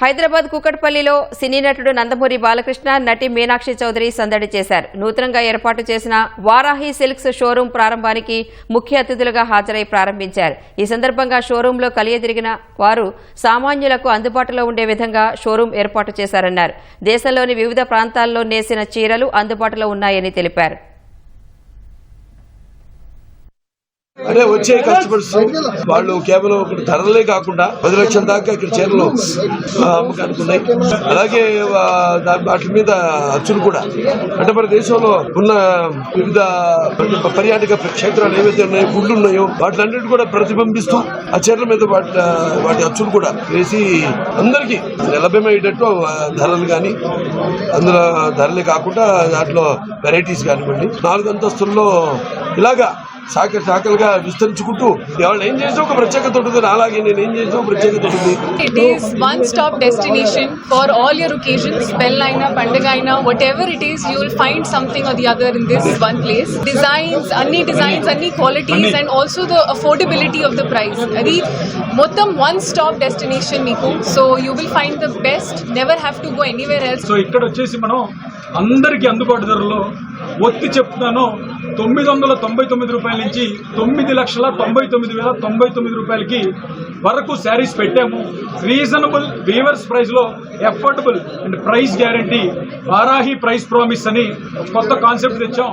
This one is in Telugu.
హైదరాబాద్ కూకట్పల్లిలో సినీ నటుడు నందమూరి బాలకృష్ణ నటి మీనాక్షి చౌదరి సందడి చేశారు. నూతనంగా ఏర్పాటు చేసిన వారాహి సిల్క్స్ షోరూం ప్రారంభానికి ముఖ్య అతిథులుగా హాజరై ప్రారంభించారు. ఈ సందర్భంగా షోరూంలో కలియదిరిగిన వారు సామాన్యులకు అందుబాటులో ఉండే విధంగా షోరూం ఏర్పాటు చేశారన్నారు. దేశంలోని వివిధ ప్రాంతాల్లో నేసిన చీరలు అందుబాటులో ఉన్నాయని తెలిపారు. అదే వచ్చే కస్టమర్స్ వాళ్ళు కేవలం ఒకటి ధరలే కాకుండా పది లక్షల దాకా ఇక్కడ చీరలు ఆ, అమ్మకానికి ఉన్నాయి అలాగే వాటి మీద అచ్చులు కూడా. అంటే మన దేశంలో ఉన్న వివిధ పర్యాటక క్షేత్రాలు ఏవైతే ఉన్నాయో గుళ్ళు ఉన్నాయో వాటిలన్నిటి కూడా ప్రతిబింబిస్తూ ఆ చీరల మీద వాటి వాటి అచ్చులు కూడా వేసి అందరికీ లభ్యమయ్యేటట్టు ధరలు కానీ అందులో ధరలే కాకుండా దాంట్లో వెరైటీస్ కానివ్వండి. నాలుగు అంతస్తుల్లో ఇలాగా శాఖ శాఖలుగా విస్తరించుకుంటూ ఎవరు ఏం చేసే ఒక ప్రత్యేకత ఉంటుంది అలాగే నేను ఏం చేసే ప్రత్యేకత ఉంటుంది. It is one stop destination for all your occasions spell అయినా పండుగ అయినా whatever it is you will find something or the other in this one place designs అన్ని డిజైన్స్ అన్ని. Qualities and also the affordability of the price అది మొత్తం వన్ స్టాప్ డెస్టినేషన్ మీకు. So you will find the best never have to go anywhere else so ఇక్కడ వచ్చేసి మనం అందరికీ అందుబాటు ధరలో ఒత్తి చెప్తున్నాను. తొమ్మిది వందల తొంభై తొమ్మిది రూపాయల నుంచి తొమ్మిది లక్షల తొంభై తొమ్మిది వేల తొంభై తొమ్మిది రూపాయలకి వరకు శారీస్ పెట్టాము. రీజనబుల్ వీవర్స్ ప్రైస్లో affordable and price guarantee Varahi price promise అని కొత్త కాన్సెప్ట్ తెచ్చాం.